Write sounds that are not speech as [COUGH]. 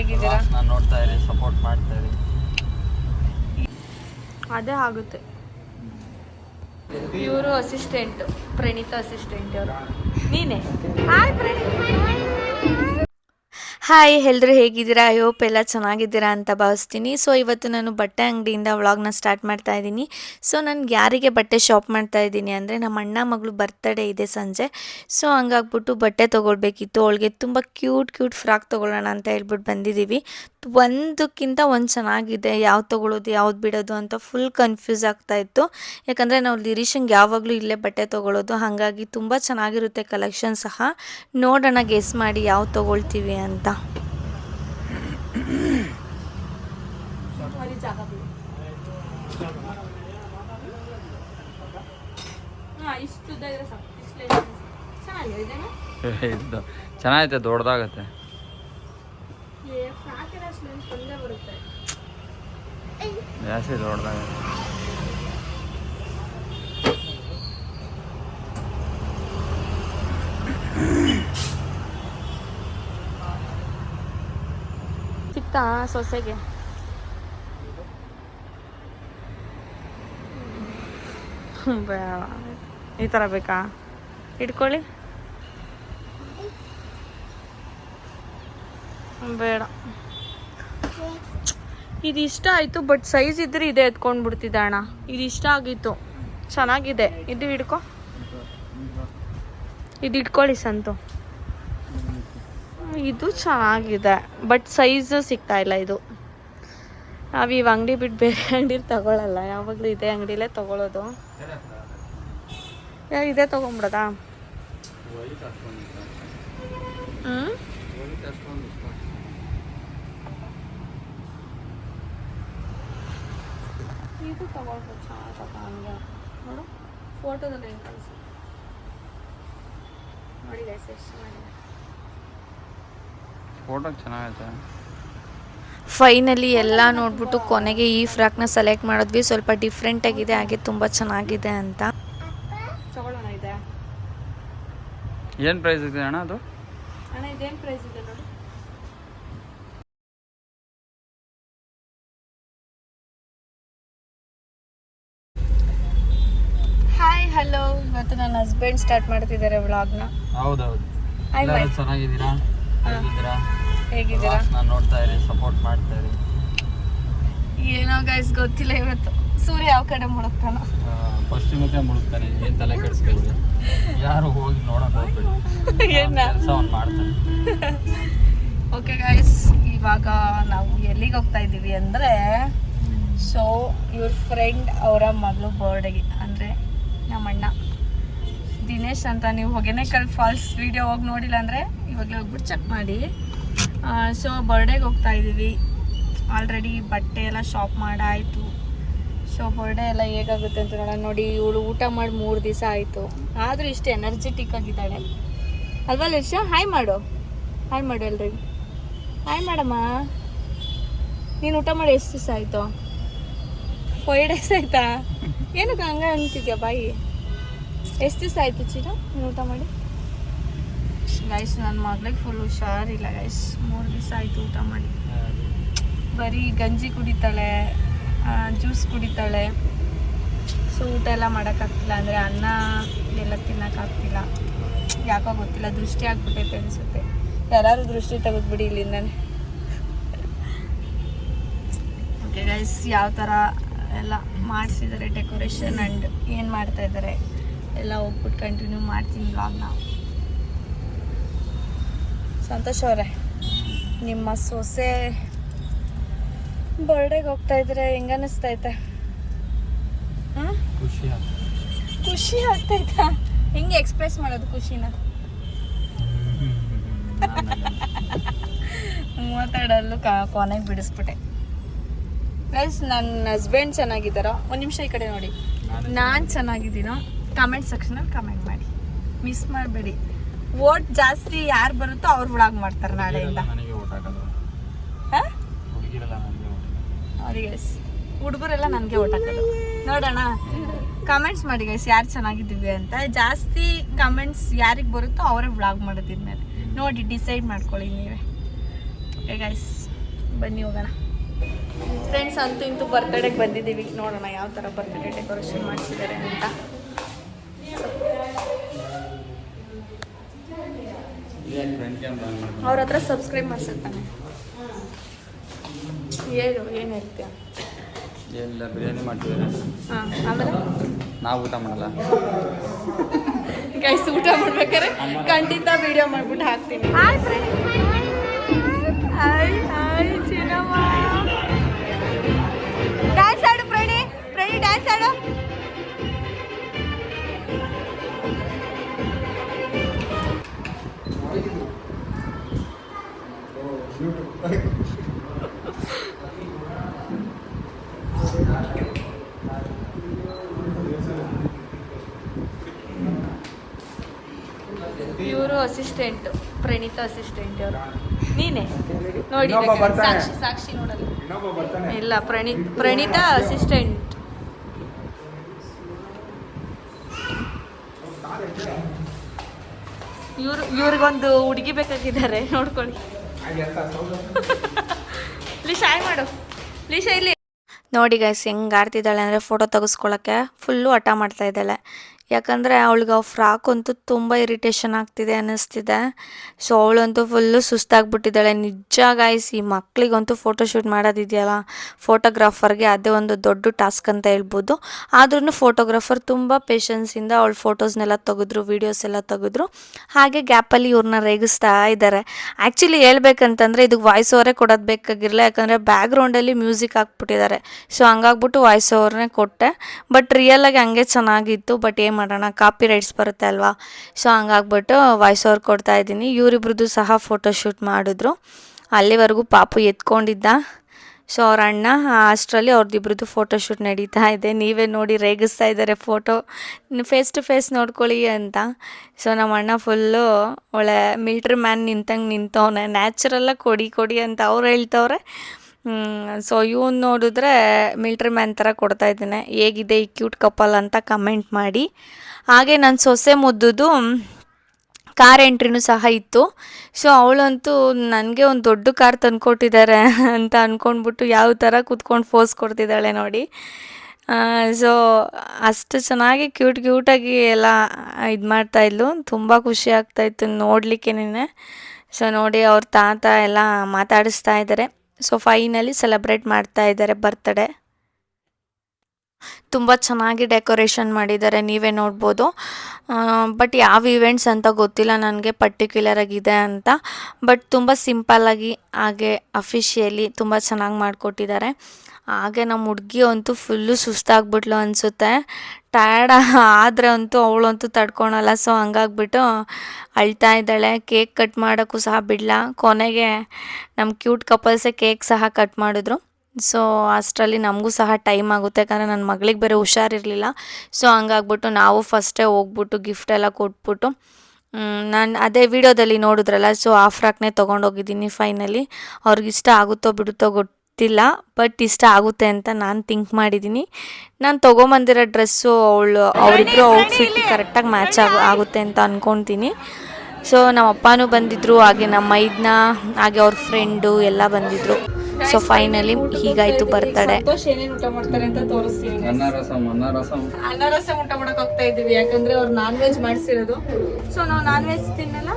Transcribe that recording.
ಹೇಗಿದ್ದೀರಾ? ನಾನು ನೋಡ್ತಾ ಇರಿ ಸಪೋರ್ಟ್ ಮಾಡ್ತಾ ಇರಿ. ಅದೇ ಆಗುತ್ತೆ. ಇವರು ಅಸಿಸ್ಟೆಂಟ್ ಪ್ರಣೀತ ಅಸಿಸ್ಟೆಂಟ್ ಅವರು. ನೀನೇ? ಹಾಯ್ ಹಾಯ್ ಎಲ್ಲರೂ ಹೇಗಿದ್ದೀರಾ? ಐ ಹೋಪ್ ಎಲ್ಲ ಚೆನ್ನಾಗಿದ್ದೀರಾ ಅಂತ ಭಾವಿಸ್ತೀನಿ. ಸೊ ಇವತ್ತು ನಾನು ಬಟ್ಟೆ ಅಂಗಡಿಯಿಂದ ವ್ಲಾಗ್ನ ಸ್ಟಾರ್ಟ್ ಮಾಡ್ತಾ ಇದ್ದೀನಿ. ಸೊ ನಾನು ಯಾರಿಗೆ ಬಟ್ಟೆ ಶಾಪ್ ಮಾಡ್ತಾ ಇದ್ದೀನಿ ಅಂದರೆ ನಮ್ಮ ಅಣ್ಣ ಮಗಳು ಬರ್ತಡೇ ಇದೆ ಸಂಜೆ. ಸೊ ಹಂಗಾಗ್ಬಿಟ್ಟು ಬಟ್ಟೆ ತೊಗೊಳ್ಬೇಕಿತ್ತು. ಅವಳಿಗೆ ತುಂಬ ಕ್ಯೂಟ್ ಕ್ಯೂಟ್ ಫ್ರಾಕ್ ತೊಗೊಳ್ಳೋಣ ಅಂತ ಹೇಳ್ಬಿಟ್ಟು ಬಂದಿದ್ದೀವಿ. ಒಂದಕ್ಕಿಂತ ಒಂದು ಚೆನ್ನಾಗಿದೆ. ಯಾವ್ದು ತೊಗೊಳ್ಳೋದು, ಯಾವ್ದು ಬಿಡೋದು ಅಂತ ಫುಲ್ ಕನ್ಫ್ಯೂಸ್ ಆಗ್ತಾ ಇತ್ತು. ಯಾಕಂದರೆ ನಾವು ಲಿರಿಷನ್ಗೆ ಯಾವಾಗಲೂ ಇಲ್ಲೇ ಬಟ್ಟೆ ತೊಗೊಳ್ಳೋದು. ಹಾಗಾಗಿ ತುಂಬ ಚೆನ್ನಾಗಿರುತ್ತೆ ಕಲೆಕ್ಷನ್ ಸಹ. ನೋಡೋಣ ಗೆಸ್ ಮಾಡಿ ಯಾವ್ದು ತೊಗೊಳ್ತೀವಿ ಅಂತ. ಚೆನ್ನಾಗೈತೆ ದೊಡ್ಡದಾಗತ್ತೆ ಜಾಸ್ತಿ ದೊಡ್ಡದಾಗತ್ತೆ ಸಿಕ್ತಾ ಸೊಸೆಗೆ ಈ ಥರ ಬೇಕಾ ಇಟ್ಕೊಳ್ಳಿ ಬೇಡ ಇದು ಇಷ್ಟ ಆಯಿತು ಬಟ್ ಸೈಜ್ ಇದ್ರೆ ಇದೆ ಎತ್ಕೊಂಡು ಬಿಡ್ತಿದ್ದೆ ಅಣ್ಣ. ಇದು ಇಷ್ಟ ಆಗಿತ್ತು. ಚೆನ್ನಾಗಿದೆ. ಇದು ಹಿಡ್ಕೊ. ಇದು ಇಟ್ಕೊಳ್ಳಿ ಸಂತು. ಇದು ಚೆನ್ನಾಗಿದೆ ಬಟ್ ಸೈಜ್ ಸಿಗ್ತಾ ಇಲ್ಲ ಇದು. ನಾವು ಇವ್ ಅಂಗಡಿ ಬಿಟ್ಟು ಬೇರೆ ಅಂಗಡಿಲಿ ತಗೊಳಲ್ಲ, ಯಾವಾಗಲೂ ಇದೇ ಅಂಗಡಿಲೇ ತಗೊಳ್ಳೋದು ಇದೇ ತಗೊಂಬಿಡದಾ? ಹ್ಞೂ ಇದು ತಗೊಳ್ಬೋದು ನೋಡು ಫೋಟೋದಲ್ಲಿ ಹೆಂಗೆ ನೋಡಿ ಎಷ್ಟು ಫೋಟೋ ಚೆನ್ನಾಗೈತೆ. ಫೈನಲಿ ಎಲ್ಲ ನೋಡ್ಬಿಟ್ಟು ಕೊನೆಗೆ ಈ ಫ್ರಾಕ್ನ ಸೆಲೆಕ್ಟ್ ಮಾಡಿದ್ವಿ. ಸ್ವಲ್ಪ ಡಿಫ್ರೆಂಟ್ ಆಗಿದೆ ಹಾಗೆ ತುಂಬ ಚೆನ್ನಾಗಿದೆ ಅಂತ. ತಗೊಳ್ಳೋಣ ಇದೆ. ಏನು ಪ್ರೈಸ್ ಇದೆ ಅಣ್ಣ ಅದು? ಅಣ್ಣ ಇದೇನು ಪ್ರೈಸ್ ಇದೆ ನೋಡಿ. ಹಾಯ್ ಹಲೋ ಇವತ್ತು ನನ್ನ ಹಸ್ಬೆಂಡ್ ಸ್ಟಾರ್ಟ್ ಮಾಡ್ತಿದ್ದಾರೆ ವ್ಲಾಗ್ನ ಹೌದೌದು. ಚೆನ್ನಾಗಿದ್ದೀರಾ? ಹೇಗಿದ್ದೀರಾ? ಹೇಗಿದ್ದೀರಾ? ನಾನು ನೋಡ್ತಾ ಇರಿ ಸಪೋರ್ಟ್ ಮಾಡ್ತಾ ಇರಿ. ಏನೋ ಗೈಸ್ ಗೊತ್ತಿಲ್ಲ ಇವತ್ತು. ಸೂರ್ಯ ಯಾವ ಕಡೆ ಮುಳುಗ್ತಾನ. ಪಶ್ಚಿಮಕ್ಕೆ ಮುಳುಗ್ತಾನೆ ಏನು ತಲೆ ಕೆಡಿಸ್ಕೊಳ್ಳಿ ಯಾರು ಹೋಗಿ ನೋಡಕ್ ಹೋಗ್ಬೇಡಿ. [LAUGHS] ಏನ? ಕೆಲಸ ಅವ್ನು ಮಾಡ್ತಾನೆ. ಓಕೆ ಗೈಸ್ ಇವಾಗ ನಾವು ಎಲ್ಲಿಗೆ ಹೋಗ್ತಾ ಇದ್ದೀವಿ ಅಂದರೆ ಸೊ ಇವ್ರ ಫ್ರೆಂಡ್ ಅವರ ಮಗಳು ಬರ್ಡೇಗೆ ಅಂದರೆ ನಮ್ಮಣ್ಣ. ದಿನೇಶ್ ಅಂತ ನೀವು ಹೊಗೆನೇಕಲ್ ಫಾಲ್ಸ್ ವಿಡಿಯೋ ಹೋಗಿ ನೋಡಿಲ್ಲ ಅಂದರೆ ಇವಾಗಲೇ ಹೋಗ್ಬಿಟ್ಟು ಚೆಕ್ ಮಾಡಿ. ಸೊ ಬರ್ಡೇಗೆ ಹೋಗ್ತಾ ಇದ್ದೀವಿ. ಆಲ್ರೆಡಿ ಬಟ್ಟೆ ಎಲ್ಲ ಶಾಪ್ ಮಾಡಾಯಿತು ಸೊ ಬರ್ಡೇ ಎಲ್ಲ ಹೇಗಾಗುತ್ತೆ ಅಂತ ನೋಡೋಣ. ನೋಡಿ, ಇವಳು ಊಟ ಮಾಡಿ ಮೂರು ದಿವಸ ಆಯಿತು. ಆದರೂ ಇಷ್ಟು ಎನರ್ಜೆಟಿಕ್ ಆಗಿದ್ದಾಳೆ. ಅಲ್ವಾ ಲಕ್ಷ ಹಾಯ್ ಮಾಡು. ಹಾಯ್ ಮಾಡು ಅಲ್ರಿ ಹಾಯ್ ಮಾಡಮ್ಮ ನೀನು ಊಟ ಮಾಡಿ ಎಷ್ಟು ದಿವಸ ಆಯಿತು? ಫೈವ್ ಡೇಸ್ ಆಯ್ತಾ? ಏನಕ್ಕೆ ಹಂಗೆ ಅಂತಿದ್ಯಾ ಬಾಯಿ? ಎಷ್ಟು ದಿವಸ ಆಯಿತು ಚೀಲ ಊಟ ಮಾಡಿ? ಗೈಸ್ ನನ್ನ ಮಗಳಿಗೆ ಫುಲ್ ಹುಷಾರಿಲ್ಲ ಗೈಸ್ ಮೂರು ದಿವಸ ಆಯಿತು ಊಟ ಮಾಡಿ. ಬರೀ ಗಂಜಿ ಕುಡಿತಾಳೆ ಜ್ಯೂಸ್ ಕುಡಿತಾಳೆ. ಸೊ ಊಟ ಎಲ್ಲ ಮಾಡೋಕ್ಕಾಗ್ತಿಲ್ಲ ಅಂದರೆ ಅನ್ನ ಎಲ್ಲ ತಿನ್ನೋಕ್ಕಾಗ್ತಿಲ್ಲ ಯಾಕೋ ಗೊತ್ತಿಲ್ಲ, ದೃಷ್ಟಿ ಆಗ್ಬಿಟ್ಟೈತೆ ಅನಿಸುತ್ತೆ. ಯಾರು ದೃಷ್ಟಿ ತೆಗೆದ್ಬಿಡಿ ಇಲ್ಲಿಂದಾನೆ. ಓಕೆ ಗೈಸ್ ಯಾವ ಥರ ಎಲ್ಲ ಮಾಡಿಸಿದ್ದಾರೆ ಡೆಕೋರೇಷನ್ ಆ್ಯಂಡ್ ಏನು ಮಾಡ್ತಾ ಇದ್ದಾರೆ? ಎಲ್ಲ ಹೋಗ್ಬಿಟ್ಟು ಕಂಟಿನ್ಯೂ ಮಾಡ್ತೀನಿ ವ್ಲಾಗ್ನ ಸಂತೋಷ್ ಅವರೇ ನಿಮ್ಮ ಸೊಸೆ ಬರ್ಡೇಗೆ ಹೋಗ್ತಾ ಇದ್ರೆ ಹೆಂಗ ಅನಿಸ್ತೈತೆ? ಹಾಂ? ಖುಷಿ ಆಗ್ತದೆ. ಖುಷಿ ಆಗ್ತೈತಾ? ಹೆಂಗೆ ಎಕ್ಸ್ಪ್ರೆಸ್ ಮಾಡೋದು ಖುಷಿನ? ಮಾತಾಡಲು ಕೊನೆಗೆ ಬಿಡಿಸ್ಬಿಟ್ಟೆ. ಪ್ಲಸ್ ನನ್ನ ಹಸ್ಬೆಂಡ್ ಚೆನ್ನಾಗಿದ್ದಾರೋ? ಒಂದು ನಿಮಿಷ ಈ ಕಡೆ ನೋಡಿ. ನಾನು ಚೆನ್ನಾಗಿದ್ದೀನೋ? ಕಮೆಂಟ್ ಸೆಕ್ಷನಲ್ಲಿ ಕಮೆಂಟ್ ಮಾಡಿ. ಮಿಸ್ ಮಾಡಬೇಡಿ. ವೋಟ್ ಜಾಸ್ತಿ ಯಾರು ಬರುತ್ತೋ ಅವ್ರು ವ್ಲಾಗ್ ಮಾಡ್ತಾರೆ ನಾಳೆಯಿಂದ ಅವ್ರಿಗೆ ಹುಡುಗರೆಲ್ಲ ನನಗೆ ಓಟ್ ಹಾಕೋದು. ನೋಡೋಣ. ಕಮೆಂಟ್ಸ್ ಮಾಡಿ ಗೈಸ್ ಯಾರು ಚೆನ್ನಾಗಿದ್ದೀವಿ ಅಂತ. ಜಾಸ್ತಿ ಕಮೆಂಟ್ಸ್ ಯಾರಿಗೆ ಬರುತ್ತೋ ಅವರೇ ವ್ಲಾಗ್ ಮಾಡೋದಿದ್ಮೇಲೆ ನೋಡಿ ಡಿಸೈಡ್ ಮಾಡ್ಕೊಳ್ಳಿ ನೀವೇ. ಓಕೆ ಗೈಸ್ ಬನ್ನಿ ಹೋಗೋಣ. ಫ್ರೆಂಡ್ಸ್ ಅಂತೂ ಇಂತೂ ಬರ್ತಡೇಗೆ ಬಂದಿದ್ದೀವಿ. ನೋಡೋಣ ಯಾವ ಥರ ಬರ್ತ್ಡೇ ಡೆಕೋರೇಷನ್ ಮಾಡಿಸಿದ್ದಾರೆ ಅಂತ. ಅವ್ರ ಹತ್ರ ಸಬ್ಸ್ಕ್ರೈಬ್ ಮಾಡ್ಸಿರ್ತಾನೆ. ಏನು ಏನು ಹೇಳ್ತೀಯ? ಏನಿಲ್ಲ ಬಿರಿಯಾನಿ ಮಾಡ್ತಿದ್ದಾರೆ. ಹಾಂ ಆಮೇಲೆ? ನಾವು ಊಟ ಮಾಡಲ್ಲ. ಗೈಸ್ ಊಟ ಮಾಡ್ಬೇಕಾದ್ರೆ ಖಂಡಿತ ವಿಡಿಯೋ ಮಾಡ್ಬಿಟ್ಟು ಹಾಕ್ತೀನಿ. ಹಾಯ್ ಹಾಯ್ ಚಿನ್ನಮ್ಮ. ಡ್ಯಾನ್ಸ್ ಆಡು ಪ್ರಣಿ. ಪ್ರಣಿ ಡ್ಯಾನ್ಸ್ ಆಡು. ಇವರು ಅಸಿಸ್ಟೆಂಟ್ ಪ್ರಣೀತ ಅಸಿಸ್ಟೆಂಟ್ ಅವರು ನೀನೆ? ನೋಡಿ ಸಾಕ್ಷಿ ಸಾಕ್ಷಿ ನೋಡಲ್ಲ. ಇಲ್ಲ ಪ್ರಣೀತ್ ಪ್ರಣೀತ ಅಸಿಸ್ಟೆಂಟ್ ಇವ್ರು ಇವ್ರಿಗೊಂದು ಹುಡುಗಿ ಬೇಕಾಗಿದ್ದಾರೆ. ನೋಡ್ಕೊಳ್ಳಿ. [LAUGHS] ಹಾಯ್ ಮಾಡು. ಪ್ಲೀಸ್ ಇಲ್ಲಿ. ನೋಡಿ ಗೈಸ್ ಹೆಂಗೆ ಆಡ್ತಿದ್ದಾಳೆ ಅಂದರೆ ಫೋಟೋ ತೆಗೆಸ್ಕೊಳ್ಳೋಕ್ಕೆ ಫುಲ್ಲು ಹಠ ಮಾಡ್ತಾ ಇದ್ದಾಳೆ. ಯಾಕಂದರೆ ಅವಳಿಗೆ ಆ ಫ್ರಾಕ್ ಅಂತೂ ತುಂಬ ಇರಿಟೇಷನ್ ಆಗ್ತಿದೆ, ಅನ್ನಿಸ್ತಿದೆ. ಸೊ ಅವಳಂತೂ ಫುಲ್ಲು ಸುಸ್ತಾಗ್ಬಿಟ್ಟಿದ್ದಾಳೆ. ನಿಜ ಗಾಯಿಸಿ ಈ ಮಕ್ಳಿಗಂತೂ ಫೋಟೋಶೂಟ್ ಮಾಡೋದಿದೆಯಲ್ಲ? ಫೋಟೋಗ್ರಾಫರ್ಗೆ ಅದೇ ಒಂದು ದೊಡ್ಡ ಟಾಸ್ಕ್ ಅಂತ ಹೇಳ್ಬೋದು. ಆದ್ರೂ ಫೋಟೋಗ್ರಾಫರ್ ತುಂಬ ಪೇಷನ್ಸಿಂದ ಅವಳ ಫೋಟೋಸ್ನೆಲ್ಲ ತೆಗೆದ್ರು ವೀಡಿಯೋಸ್ ಎಲ್ಲ ತೆಗೆದ್ರು. ಹಾಗೆ ಗ್ಯಾಪಲ್ಲಿ ಇವ್ರನ್ನ ರೇಗಿಸ್ತಾ ಇದ್ದಾರೆ ಆ್ಯಕ್ಚುಲಿ ಹೇಳ್ಬೇಕಂತಂದರೆ ಇದಕ್ಕೆ ವಾಯ್ಸ್ ಓವರೇ ಕೊಡೋದು ಬೇಕಾಗಿರಲಿಲ್ಲ. ಯಾಕಂದರೆ ಬ್ಯಾಕ್ಗ್ರೌಂಡಲ್ಲಿ ಮ್ಯೂಸಿಕ್ ಹಾಕ್ಬಿಟ್ಟಿದ್ದಾರೆ. ಸೊ ಹಂಗಾಗ್ಬಿಟ್ಟು ವಾಯ್ಸ್ ಓವರ್ನೇ ಕೊಟ್ಟೆ. ಬಟ್ ರಿಯಲಾಗಿ ಹಂಗೆ ಚೆನ್ನಾಗಿತ್ತು. ಬಟ್ ಏನು ಮಾಡೋಣ ಕಾಪಿ ರೈಟ್ಸ್ ಬರುತ್ತೆ ಅಲ್ವಾ? ಸೊ ಹಂಗಾಗ್ಬಿಟ್ಟು ವಾಯ್ಸ್ ಓವರ್ ಕೊಡ್ತಾ ಇದ್ದೀನಿ. ಇವರಿಬ್ರದ್ದು ಸಹ ಫೋಟೋಶೂಟ್ ಮಾಡಿದ್ರು. ಅಲ್ಲಿವರೆಗೂ ಪಾಪು ಎತ್ಕೊಂಡಿದ್ದ. ಸೊ ಅವ್ರ ಅಣ್ಣ, ಅಷ್ಟರಲ್ಲಿ ಅವ್ರದ್ದಿಬ್ರದ್ದು ಫೋಟೋಶೂಟ್ ನಡೀತಾ ಇದೆ. ನೀವೇ ನೋಡಿ ರೇಗಿಸ್ತಾ ಇದ್ದಾರೆ ಫೋಟೋ ಫೇಸ್ ಟು ಫೇಸ್ ನೋಡ್ಕೊಳ್ಳಿ ಅಂತ. ಸೊ ನಮ್ಮ ಅಣ್ಣ ಫುಲ್ಲು ಒಳ್ಳೆ ಮಿಲ್ಟ್ರಿ ಮ್ಯಾನ್ ನಿಂತಂಗೆ ನಿಂತವನೆ. ನ್ಯಾಚುರಲ್ಲಾಗಿ ಕೊಡಿ ಕೊಡಿ ಅಂತ ಅವ್ರು ಹೇಳ್ತವ್ರೆ. ಸೊ ಇವನು ನೋಡಿದ್ರೆ ಮಿಲ್ಟ್ರಿ ಮ್ಯಾನ್ ಥರ ಕೊಡ್ತಾ ಇದ್ದೇನೆ. ಹೇಗಿದೆ ಈ ಕ್ಯೂಟ್ ಕಪಲ್ ಅಂತ ಕಮೆಂಟ್ ಮಾಡಿ. ಹಾಗೆ ನನ್ನ ಸೊಸೆ ಮುದ್ದುದು ಕಾರ್ ಎಂಟ್ರಿನೂ ಸಹ ಇತ್ತು. ಸೊ ಅವಳಂತೂ ನನಗೆ ಒಂದು ದೊಡ್ಡ ಕಾರ್ ತಂದ್ಕೊಟ್ಟಿದ್ದಾರೆ ಅಂತ ಅಂದ್ಕೊಂಡ್ಬಿಟ್ಟು ಯಾವ ಥರ ಕೂತ್ಕೊಂಡು ಫೋಸ್ ಕೊಡ್ತಿದ್ದಾಳೆ ನೋಡಿ. ಸೊ ಅಷ್ಟು ಚೆನ್ನಾಗಿ ಕ್ಯೂಟ್ ಕ್ಯೂಟಾಗಿ ಎಲ್ಲ ಇದು ಮಾಡ್ತಾಯಿದ್ಲು ತುಂಬ ಖುಷಿ ಆಗ್ತಾಯಿತ್ತು ನೋಡಲಿಕ್ಕೇನೆ ಸೊ ನೋಡಿ ಅವ್ರ ತಾತ ಎಲ್ಲ ಮಾತಾಡಿಸ್ತಾ ಇದ್ದಾರೆ ಸೊ ಫೈನಲಿ ಸೆಲೆಬ್ರೇಟ್ ಮಾಡ್ತಾ ಇದ್ದಾರೆ ಬರ್ತ್ಡೇ ತುಂಬ ಚೆನ್ನಾಗಿ ಡೆಕೋರೇಷನ್ ಮಾಡಿದ್ದಾರೆ, ನೀವೇ ನೋಡ್ಬೋದು. ಬಟ್ ಯಾವ ಇವೆಂಟ್ಸ್ ಅಂತ ಗೊತ್ತಿಲ್ಲ, ನನಗೆ ಪರ್ಟಿಕ್ಯುಲರ್ ಆಗಿದೆ ಅಂತ. ಬಟ್ ತುಂಬ ಸಿಂಪಲ್ಲಾಗಿ ಹಾಗೆ ಅಫಿಷಿಯಲಿ ತುಂಬ ಚೆನ್ನಾಗಿ ಮಾಡಿಕೊಟ್ಟಿದ್ದಾರೆ. ಹಾಗೆ ನಮ್ಮ ಹುಡುಗಿ ಅಂತೂ ಫುಲ್ಲು ಸುಸ್ತಾಗ್ಬಿಟ್ಲು ಅನಿಸುತ್ತೆ. ಟಯರ್ಡ್ ಆದರೆ ಅಂತೂ ಅವಳಂತೂ ತಡ್ಕೊಳಲ್ಲ ಸೊ ಹಂಗಾಗ್ಬಿಟ್ಟು ಅಳ್ತಾ ಇದ್ದಾಳೆ. ಕೇಕ್ ಕಟ್ ಮಾಡೋಕ್ಕೂ ಸಹ ಬಿಡಲ್ಲ ಕೊನೆಗೆ ನಮ್ಮ ಕ್ಯೂಟ್ ಕಪಲ್ಸೇ ಕೇಕ್ ಸಹ ಕಟ್ ಮಾಡಿದ್ರು. ಸೊ ಅಷ್ಟರಲ್ಲಿ ನಮಗೂ ಸಹ ಟೈಮ್ ಆಗುತ್ತೆ. ಯಾಕಂದರೆ ನನ್ನ ಮಗಳಿಗೆ ಬೇರೆ ಹುಷಾರಿರಲಿಲ್ಲ. ಸೊ ಹಂಗಾಗ್ಬಿಟ್ಟು ನಾವು ಫಸ್ಟೇ ಹೋಗ್ಬಿಟ್ಟು ಗಿಫ್ಟ್ ಎಲ್ಲ ಕೊಟ್ಬಿಟ್ಟು ನಾನು ಅದೇ ವಿಡಿಯೋದಲ್ಲಿ ನೋಡಿದ್ರಲ್ಲ ಸೊ ಆ ಫ್ರಾಕ್ನೇ ತೊಗೊಂಡೋಗಿದ್ದೀನಿ ಫೈನಲಿ ಅವ್ರಿಗೆ ಇಷ್ಟ ಆಗುತ್ತೋ ಬಿಡುತ್ತೋ ಗೊತ್ತಿಲ್ಲ ಬಟ್ ಇಷ್ಟ ಆಗುತ್ತೆ ಅಂತ ನಾನು ಥಿಂಕ್ ಮಾಡಿದ್ದೀನಿ. ನಾನು ತೊಗೊಂಬಂದಿರೋ ಡ್ರೆಸ್ಸು ಅವಳು ಅವರಿಬ್ಬರು ಔಟ್ಫಿಟ್ ಕರೆಕ್ಟಾಗಿ ಮ್ಯಾಚ್ ಆಗ, ಆಗುತ್ತೆ ಅಂತ ಅಂದ್ಕೊತೀನಿ ಸೊ ನಮ್ಮ ಅಪ್ಪನೂ ಬಂದಿದ್ರು, ಹಾಗೆ ನಮ್ಮ ಮೈದ್ನ ಹಾಗೆ ಅವ್ರ ಫ್ರೆಂಡು ಎಲ್ಲ ಬಂದಿದ್ರು. ಸೊ ಫೈನಲಿ ಹೀಗಾಯ್ತು ಬರ್ತಡೆ ಏನೇನು ಊಟ ಮಾಡ್ತಾರೆ ಅಂತ ತೋರಿಸ್ತೀನಿ. ಅನ್ನ ರಸ ಊಟ ಮಾಡಕ್ ಹೋಗ್ತಾ ಇದೀವಿ. ಯಾಕಂದ್ರೆ ಅವ್ರು ನಾನ್ ವೆಜ್ ಮಾಡಿಸಿರೋದು. ಸೊ ನಾವು ನಾನ್ ವೆಜ್ ತಿನ್ನಲ್ಲ.